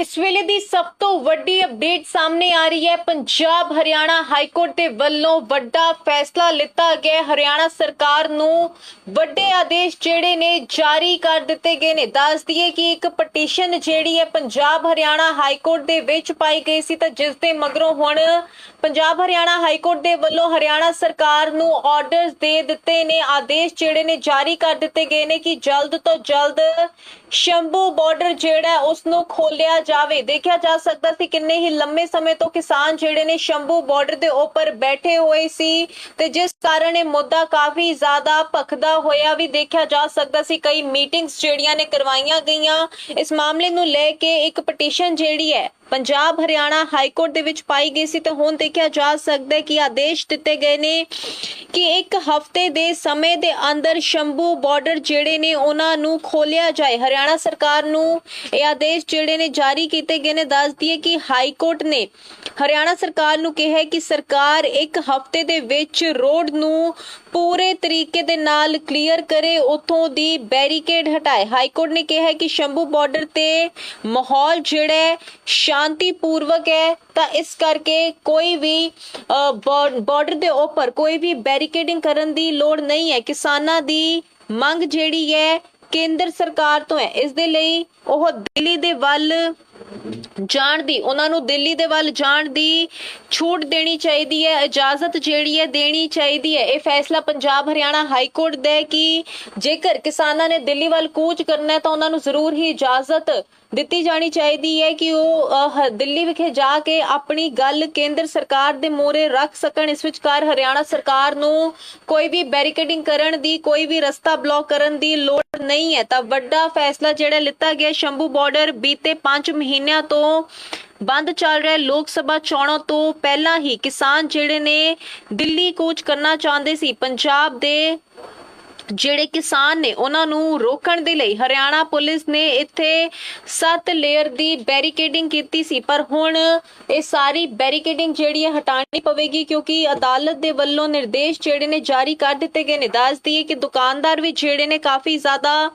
ਇਸ ਵੇਲੇ ਦੀ ਸਭ ਤੋਂ ਵੱਡੀ ਅਪਡੇਟ ਸਾਹਮਣੇ ਆ ਰਹੀ ਹੈ। ਪੰਜਾਬ ਹਰਿਆਣਾ ਹਾਈ ਕੋਰਟ ਦੇ ਵੱਲੋਂ ਵੱਡਾ ਫੈਸਲਾ ਲਿੱਤਾ ਗਿਆ ਹਰਿਆਣਾ ਸਰਕਾਰ ਨੂੰ ਵੱਡੇ ਆਦੇਸ਼ ਜਿਹੜੇ ਨੇ ਜਾਰੀ ਕਰ ਦਿੱਤੇ ਗਏ ਨੇ। ਦੱਸ ਦਈਏ ਕਿ ਇੱਕ ਪਟੀਸ਼ਨ ਜਿਹੜੀ ਹੈ ਪੰਜਾਬ ਹਰਿਆਣਾ ਹਾਈ ਕੋਰਟ ਦੇ ਵਿੱਚ ਪਾਈ ਗਈ ਸੀ ਤਾਂ ਜਿਸ ਦੇ ਮਗਰੋਂ ਹੁਣ ਪੰਜਾਬ ਹਰਿਆਣਾ ਹਾਈ ਕੋਰਟ ਦੇ ਵੱਲੋਂ ਹਰਿਆਣਾ ਸਰਕਾਰ ਨੂੰ ਆਰਡਰਸ ਦੇ ਦਿੱਤੇ ਨੇ। ਆਦੇਸ਼ ਜਿਹੜੇ ਨੇ ਜਾਰੀ ਕਰ ਦਿੱਤੇ ਗਏ ਨੇ ਕਿ ਜਲਦ ਤੋਂ ਜਲਦ ਸ਼ੰਭੂ ਬਾਰਡਰ ਜਿਹੜਾ ਹੈ, ਉਸ ਨੂੰ ਖੋਲਿਆ ਜਾਵੇ। ਦੇਖਿਆ ਜਾ ਸਕਦਾ ਸੀ ਕਿੰਨੇ ਹੀ ਲੰਮੇ ਸਮੇਂ ਤੋਂ ਕਿਸਾਨ ਜਿਹੜੇ ਨੇ ਸ਼ੰਭੂ ਬਾਰਡਰ ਦੇ ਉੱਪਰ ਬੈਠੇ ਹੋਏ ਸੀ ਤੇ ਜਿਸ ਕਾਰਨ ਇਹ ਮੁੱਦਾ ਕਾਫੀ ਜ਼ਿਆਦਾ ਭਖਦਾ ਹੋਇਆ ਵੀ ਦੇਖਿਆ ਜਾ ਸਕਦਾ ਸੀ। ਕਈ ਮੀਟਿੰਗਸ ਜਿਹੜੀਆਂ ਨੇ ਕਰਵਾਈਆਂ ਗਈਆਂ। ਇਸ ਮਾਮਲੇ ਨੂੰ ਲੈ ਕੇ ਇੱਕ ਪਟੀਸ਼ਨ ਜਿਹੜੀ ਹੈ ਪੰਜਾਬ ਹਰਿਆਣਾ ਹਾਈ ਕੋਰਟ ਦੇ ਵਿੱਚ ਪਾਈ ਗਈ ਸੀ ਤੇ ਹੁਣ ਦੇਖਿਆ ਜਾ ਸਕਦਾ ਹੈ ਕਿ ਆਦੇਸ਼ ਦਿੱਤੇ ਗਏ ਨੇ ਕਿ ਇੱਕ ਹਫ਼ਤੇ ਦੇ ਸਮੇਂ ਦੇ ਅੰਦਰ ਸ਼ੰਭੂ ਬਾਰਡਰ ਜਿਹੜੇ ਨੇ ਉਹਨਾਂ ਨੂੰ ਖੋਲਿਆ ਜਾਏ। ਹਰਿਆਣਾ ਸਰਕਾਰ ਨੂੰ ਇਹ ਆਦੇਸ਼ ਜਿਹੜੇ ਨੇ ਜਾਰੀ ਕੀਤੇ ਗਏ ਨੇ, ਦੱਸ ਦਈਏ ਕਿ ਹਾਈ ਕੋਰਟ ਨੇ ਹਰਿਆਣਾ ਸਰਕਾਰ ਨੂੰ ਕਿਹਾ ਕਿ ਸਰਕਾਰ ਇੱਕ ਹਫ਼ਤੇ ਦੇ ਵਿੱਚ ਰੋਡ ਨੂੰ ਪੂਰੇ ਤਰੀਕੇ ਦੇ ਨਾਲ ਕਲੀਅਰ ਕਰੇ, ਉਥੋਂ ਦੀ ਬੈਰੀਕੇਡ ਹਟਾਏ। ਹਾਈ ਕੋਰਟ ਨੇ ਕਿਹਾ ਕਿ ਸ਼ੰਭੂ ਬਾਰਡਰ ਤੇ ਮਾਹੌਲ ਜਿਹੜਾ ਹੈ ਸ਼ਾਂਤੀਪੂਰਵਕ ਹੈ, ਤਾਂ ਇਸ ਕਰਕੇ ਕੋਈ ਵੀ ਬਾਰਡਰ ਦੇ ਉੱਪਰ ਕੋਈ ਵੀ ਬੈਰੀਕੇਡਿੰਗ ਕਰਨ ਦੀ ਲੋੜ ਨਹੀਂ ਹੈ। ਕਿਸਾਨਾਂ ਦੀ ਮੰਗ ਜਿਹੜੀ ਹੈ, ਕੇਂਦਰ ਸਰਕਾਰ ਤੋਂ ਹੈ। ਇਸ ਦੇ ਲਈ ਉਹ ਦਿੱਲੀ ਦੇ ਵੱਲ ਜਾਣ ਦੀ, ਉਹਨਾਂ ਨੂੰ ਦਿੱਲੀ ਦੇ ਵੱਲ ਜਾਣ ਦੀ ਛੂਟ ਦੇਣੀ ਚਾਹੀਦੀ ਹੈ, ਇਜਾਜ਼ਤ ਜਿਹੜੀ ਹੈ ਦੇਣੀ ਚਾਹੀਦੀ ਹੈ। ਇਹ ਫੈਸਲਾ ਪੰਜਾਬ ਹਰਿਆਣਾ ਹਾਈ ਕੋਰਟ ਦਾ ਹੈ ਕਿ ਜੇਕਰ ਕਿਸਾਨਾਂ ਨੇ ਦਿੱਲੀ ਵੱਲ ਕੂਚ ਕਰਨਾ ਹੈ ਤਾਂ ਉਹਨਾਂ ਨੂੰ ਜ਼ਰੂਰ ਹੀ ਇਜਾਜ਼ਤ ਦਿੱਤੀ ਜਾਣੀ ਚਾਹੀਦੀ ਹੈ ਕਿ ਉਹ ਦਿੱਲੀ ਵਿਖੇ ਜਾ ਕੇ ਆਪਣੀ ਗੱਲ ਕੇਂਦਰ ਸਰਕਾਰ ਦੇ ਮੋਹਰੇ ਰੱਖ ਸਕਣ। ਇਸ ਵਿਚਕਾਰ ਹਰਿਆਣਾ ਸਰਕਾਰ ਨੂੰ ਕੋਈ ਵੀ ਬੈਰੀਕੇਡਿੰਗ ਕਰਨ ਦੀ, ਕੋਈ ਵੀ ਰਸਤਾ ਬਲੌਕ ਕਰਨ ਦੀ ਲੋੜ ਨਹੀਂ ਹੈ। ਤਾਂ ਵੱਡਾ ਫੈਸਲਾ ਜਿਹੜਾ ਲਿੱਤਾ ਗਿਆ ਸ਼ੰਭੂ ਬਾਰਡਰ ਬੀਤੇ 5 ਮਹੀਨਿਆਂ ਤੋਂ ਬੰਦ ਚੱਲ ਰਿਹਾ ਲੋਕ ਸਭਾ ਚੋਣਾਂ ਤੋਂ ਪਹਿਲਾਂ ਹੀ ਕਿਸਾਨ ਜਿਹੜੇ ਨੇ ਦਿੱਲੀ ਕੂਚ ਕਰਨਾ ਚਾਹੁੰਦੇ ਸੀ। ਪੰਜਾਬ ਦੇ ਜਿਹੜੇ ਕਿਸਾਨ ਨੇ ਉਹਨਾਂ ਨੂੰ ਰੋਕਣ ਦੇ ਲਈ ਹਰਿਆਣਾ ਪੁਲਿਸ ਨੇ ਇੱਥੇ 7 ਲੇਅਰ ਦੀ ਬੈਰੀਕੇਡਿੰਗ ਕੀਤੀ ਸੀ, ਪਰ ਹੁਣ ਇਹ ਸਾਰੀ ਬੈਰੀਕੇਡਿੰਗ ਜਿਹੜੀ ਹੈ ਹਟਾਉਣੀ ਪਵੇਗੀ ਕਿਉਂਕਿ ਅਦਾਲਤ ਦੇ ਵੱਲੋਂ ਨਿਰਦੇਸ਼ ਜਿਹੜੇ ਨੇ ਜਾਰੀ ਕਰ ਦਿੱਤੇ ਗਏ ਨੇ। ਦੱਸ ਦਈਏ ਕਿ ਦੁਕਾਨਦਾਰ ਵੀ ਜਿਹੜੇ ਨੇ ਕਾਫੀ ਜ਼ਿਆਦਾ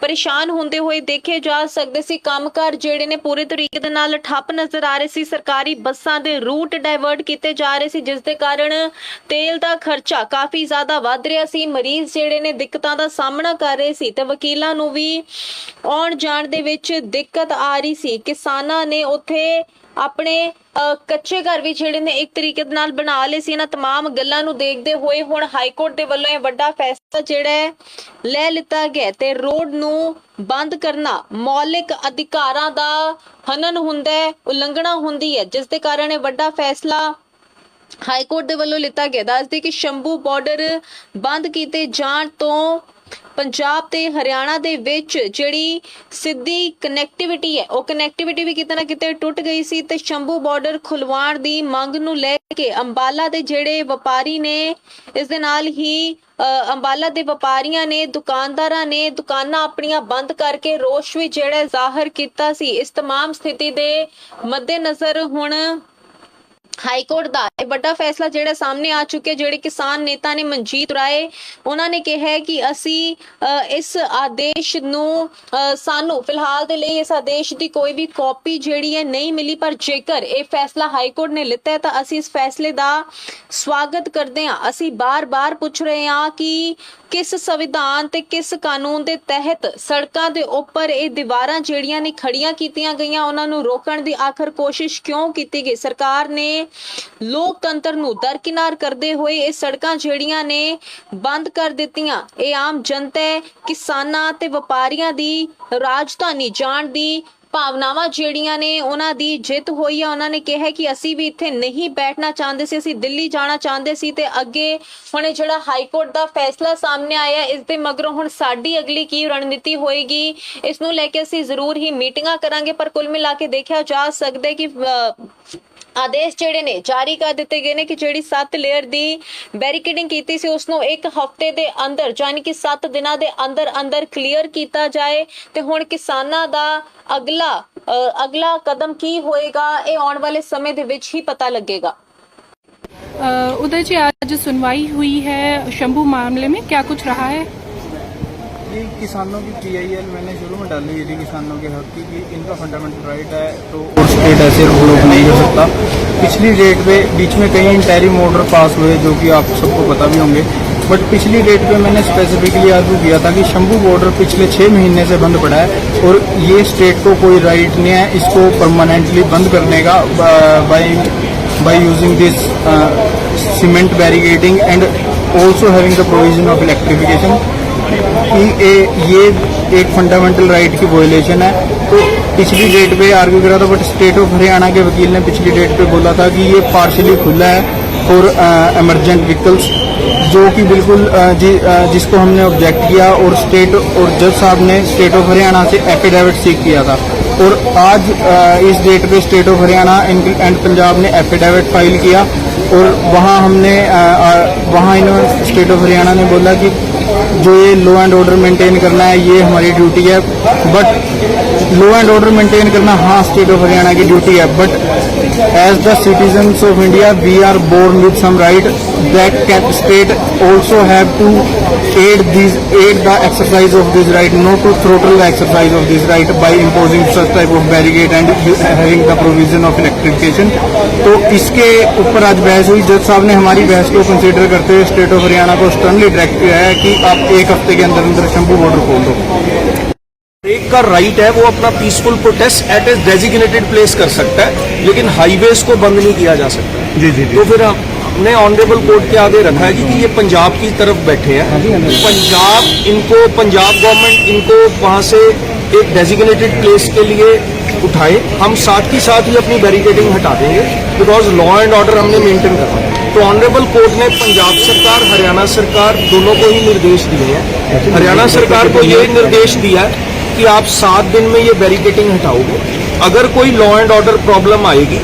ਪਰੇਸ਼ਾਨ ਹੁੰਦੇ ਹੋਏ ਦੇਖੇ ਜਾ ਸਕਦੇ ਸੀ। ਕੰਮਕਾਰ ਜਿਹੜੇ ਨੇ ਪੂਰੇ ਤਰੀਕੇ ਦੇ ਨਾਲ ਠੱਪ ਨਜ਼ਰ ਆ ਰਹੇ ਸੀ। ਸਰਕਾਰੀ ਬੱਸਾਂ ਦੇ ਰੂਟ ਡਾਇਵਰਟ ਕੀਤੇ ਜਾ ਰਹੇ ਸੀ, ਜਿਸ ਦੇ ਕਾਰਨ ਤੇਲ ਦਾ ਖਰਚਾ ਕਾਫੀ ਜ਼ਿਆਦਾ ਵੱਧ ਰਿਹਾ ਸੀ। ਮਰੀਜ਼ ਜਿਹੜੇ ਨੇ ਦਿੱਕਤਾਂ ਦਾ ਸਾਹਮਣਾ ਕਰ ਰਹੇ ਸੀ ਤੇ ਵਕੀਲਾਂ ਨੂੰ ਵੀ ਆਉਣ ਜਾਣ ਦੇ ਵਿੱਚ ਦਿੱਕਤ ਆ ਰਹੀ ਸੀ। ਕਿਸਾਨਾਂ ਨੇ ਉੱਥੇ ਆਪਣੇ ਕੱਚੇ ਘਰ ਵੀ ਜਿਹੜੇ ਨੇ ਇੱਕ ਤਰੀਕੇ ਦੇ ਨਾਲ ਬਣਾ ਲਏ ਸੀ। ਇਹਨਾਂ ਤਮਾਮ ਗੱਲਾਂ ਨੂੰ ਦੇਖਦੇ ਹੋਏ ਹੁਣ ਹਾਈ ਕੋਰਟ ਦੇ ਵੱਲੋਂ ਇਹ ਵੱਡਾ ਫੈਸਲਾ ਜਿਹੜਾ ਹੈ, ਲੈ ਲਿੱਤਾ ਗਿਆ ਤੇ ਰੋਡ ਨੂੰ ਬੰਦ ਕਰਨਾ ਮੌਲਿਕ ਅਧਿਕਾਰਾਂ ਦਾ ਹਨਨ ਹੁੰਦਾ ਹੈ, ਉਲੰਘਣਾ ਹੁੰਦੀ ਹੈ। ਜਿਸ ਦੇ ਕਾਰਨ ਇਹ ਵੱਡਾ ਫੈਸਲਾ ਹਾਈ ਕੋਰਟ ਦੇ ਵੱਲੋਂ ਲਿੱਤਾ ਗਿਆ ਦੱਸਦੇ ਕਿ ਸ਼ੰਭੂ ਬਾਰਡਰ ਬੰਦ ਕੀਤੇ ਜਾਣ ਤੋਂ ਪੰਜਾਬ ਤੇ ਹਰਿਆਣਾ ਦੇ ਵਿੱਚ ਜਿਹੜੀ ਸਿੱਧੀ ਕਨੈਕਟੀਵਿਟੀ ਹੈ ਉਹ ਕਨੈਕਟੀਵਿਟੀ ਵੀ ਕਿਤੇ ਨਾ ਕਿਤੇ ਟੁੱਟ ਗਈ ਸੀ ਤੇ ਸ਼ੰਭੂ ਬਾਰਡਰ ਖੁਲਵਾਉਣ ਦੀ ਮੰਗ ਨੂੰ ਲੈ ਕੇ ਅੰਬਾਲਾ ਦੇ ਜਿਹੜੇ ਵਪਾਰੀ ਨੇ ਇਸ ਦੇ ਨਾਲ ਹੀ ਅ, ਅੰਬਾਲਾ ਦੇ ਵਪਾਰੀਆਂ ਨੇ ਦੁਕਾਨਦਾਰਾਂ ਨੇ ਦੁਕਾਨਾਂ ਆਪਣੀਆਂ ਬੰਦ ਕਰਕੇ ਰੋਸ਼ ਵੀ ਜਿਹੜਾ ਜ਼ਾਹਰ ਕੀਤਾ ਸੀ ਇਸ तमाम ਸਥਿਤੀ ਦੇ ਮੱਦੇਨਜ਼ਰ ਹੁਣ ਹਾਈ ਕੋਰਟ ਦਾ ਇਹ ਵੱਡਾ ਫੈਸਲਾ ਜਿਹੜਾ ਸਾਹਮਣੇ ਆ ਚੁੱਕਿਆ ਜਿਹੜੇ ਕਿਸਾਨ ਨੇਤਾ ਨੇ ਮਨਜੀਤ ਰਾਏ ਉਹਨਾਂ ਨੇ ਕਿਹਾ ਕਿ ਅਸੀਂ ਇਸ ਆਦੇਸ਼ ਨੂੰ ਅ, ਸਾਨੂੰ ਫਿਲਹਾਲ ਦੇ ਲਈ ਇਸ ਆਦੇਸ਼ ਦੀ ਕੋਈ ਵੀ ਕਾਪੀ ਜਿਹੜੀ ਹੈ ਨਹੀਂ ਮਿਲੀ ਪਰ ਜੇਕਰ ਇਹ ਫੈਸਲਾ ਹਾਈ ਕੋਰਟ ਨੇ ਲਿੱਤਾ ਹੈ ਤਾਂ ਅਸੀਂ ਇਸ ਫੈਸਲੇ ਦਾ ਸਵਾਗਤ ਕਰਦੇ ਹਾਂ। ਅਸੀਂ ਬਾਰ-ਬਾਰ ਪੁੱਛ ਰਹੇ ਹਾਂ ਕਿ ਕਿਸ ਸੰਵਿਧਾਨ ਤੇ ਕਿਸ ਕਾਨੂੰਨ ਦੇ ਤਹਿਤ ਸੜਕਾਂ ਦੇ ਉੱਪਰ ਇਹ ਦੀਵਾਰਾਂ ਜਿਹੜੀਆਂ ਨੇ ਖੜੀਆਂ ਕੀਤੀਆਂ ਗਈਆਂ, ਉਹਨਾਂ ਨੂੰ ਰੋਕਣ ਦੀ ਆਖਰ ਕੋਸ਼ਿਸ਼ ਕਿਉਂ ਕੀਤੀ ਗਈ? ਸਰਕਾਰ ਨੇ ਲੋਕਤੰਤਰ ਨੂੰ ਦਰਕਿਨਾਰ ਕਰਦੇ ਹੋਏ ਇਹ ਸੜਕਾਂ ਜਿਹੜੀਆਂ ਨੇ ਬੰਦ ਕਰ ਦਿੱਤੀਆਂ। ਇਹ ਆਮ ਜਨਤਾ ਕਿਸਾਨਾਂ ਤੇ ਵਪਾਰੀਆਂ ਦੀ ਰਾਜਧਾਨੀ ਜਾਣ ਦੀ ਭਾਵਨਾਵਾਂ ਜਿਹੜੀਆਂ ਨੇ ਉਹਨਾਂ ਦੀ ਜਿੱਤ ਹੋਈ ਆ, ਉਹਨਾਂ ਨੇ ਕਿਹਾ ਕਿ ਅਸੀਂ ਵੀ ਇੱਥੇ ਨਹੀਂ ਬੈਠਣਾ ਚਾਹੁੰਦੇ ਸੀ, ਅਸੀਂ ਦਿੱਲੀ ਜਾਣਾ ਚਾਹੁੰਦੇ ਸੀ ਤੇ ਅੱਗੇ ਹੁਣ ਜਿਹੜਾ ਹਾਈ ਕੋਰਟ ਦਾ ਫੈਸਲਾ ਸਾਹਮਣੇ ਆਇਆ, ਇਸ ਦੇ ਮਗਰੋਂ ਹੁਣ ਸਾਡੀ ਅਗਲੀ ਕੀ ਰਣਨੀਤੀ ਹੋਏਗੀ, ਇਸ ਨੂੰ ਲੈ ਕੇ ਅਸੀਂ ਜ਼ਰੂਰ ਹੀ ਮੀਟਿੰਗਾਂ ਕਰਾਂਗੇ, ਪਰ ਕੁੱਲ ਮਿਲਾ ਕੇ ਦੇਖਿਆ ਜਾ ਸਕਦਾ ਕਿ ਆਦੇਸ਼ ਜਿਹੜੇ ਨੇ ਜਾਰੀ ਕਰ ਦਿੱਤੇ ਗਏ ਨੇ ਕਿ ਜਿਹੜੀ 7 ਲੇਅਰ ਦੀ ਬੈਰੀਕੇਡਿੰਗ ਕੀਤੀ ਸੀ ਉਸ ਨੂੰ ਇੱਕ ਹਫ਼ਤੇ ਦੇ ਅੰਦਰ ਯਾਨੀ ਕਿ 7 ਦਿਨਾਂ ਦੇ ਅੰਦਰ ਅੰਦਰ ਕਲੀਅਰ ਕੀਤਾ ਜਾਏ ਤੇ ਹੁਣ ਕਿਸਾਨਾਂ ਦਾ ਅਗਲਾ ਅ, ਅਗਲਾ ਕਦਮ ਕੀ ਹੋਏਗਾ ਇਹ ਆਉਣ ਵਾਲੇ ਸਮੇਂ ਦੇ ਵਿੱਚ ਹੀ ਪਤਾ ਲੱਗੇਗਾ अ, उदय जी आज सुनवाई हुई है शंभू मामले में क्या कुछ रहा है ये किसानों की पीआईएल मैंने शुरू में डाली हुई किसानों के हक की कि इनका फंडामेंटल राइट है तो स्टेट ऐसे रोक नहीं हो सकता। पिछली डेट पे बीच में कई इंटरिम ऑर्डर पास हुए, जो कि आप सबको पता भी होंगे। बट पिछली डेट पे मैंने स्पेसिफिकली आर्गू किया था कि शंभू बॉर्डर पिछले छः महीने से बंद पड़ा है और ये स्टेट को कोई राइट नहीं है इसको परमानेंटली बंद करने का by by using this cement cement and also having the provision of electrification कि ए- ये एक फंडामेंटल राइट की वोलेशन है। तो पिछली डेट पे आर्ग्यू करा था बट स्टेट ऑफ़ हरियाणा के वकील ने पिछली डेट पे बोला था कि ये पार्शली खुला है फॉर एमरजेंट व्हीकल्स जो कि बिल्कुल अ, जि, अ, जिसको हमने ऑब्जेक्ट किया और स्टेट और जज साहब ने स्टेट ऑफ़ हरियाणा से एफिडेविट सीख किया था। और आज अ, इस डेट पे state of Haryana and Punjab ने एफिडेविट फ़ाइल किया और वहाँ हमने वहाँ इन्होंने स्टेट ऑफ़ हरियाणा ने बोला कि जो ये लॉ एंड ऑर्डर मेंटेन करना है ये हमारी ड्यूटी है but law and order maintain करना हाँ स्टेट ऑफ हरियाणा की ड्यूटी है but as the citizens of India we are born with some right that can state also have to aid these aid the exercise of this right not to throttle the exercise of this right by imposing such type of barricade and having the provision of electrification तो इसके ऊपर आज बहस हुई जज साहब ने हमारी बहस को कंसीडर करते हुए स्टेट ऑफ़ हरियाणा को स्टर्नली डायरेक्ट किया है कि आप एक हफ़्ते के अंदर अंदर शंभू बॉर्डर खोल दो एक का राइट है वो अपना peaceful protest at a designated place कर सकता है लेकिन हाईवेज को बंद नहीं किया जा सकता। जी जी जी। तो फिर हमने ऑनरेबल कोर्ट के आगे रखा है कि कि ये पंजाब की तरफ़ बैठे हैं। पंजाब इनको पंजाब गवर्नमेंट इनको वहाँ से एक डेजिग्नेटेड प्लेस के लिए उठाए। हम साथ ही साथ ही अपनी बैरिकेडिंग हटा देंगे बिकॉज़ लॉ एंड ऑर्डर हमने मेंटेन करना है तो ऑनरेबल कोर्ट ने पंजाब सरकार हरियाणा सरकार दोनों को ही निर्देश दिए हैं। हरियाणा सरकार को ये निर्देश दिया है कि आप सात दिन में ये बैरिकेटिंग हटाओगे अगर कोई लॉ एंड ऑर्डर प्रॉब्लम आएगी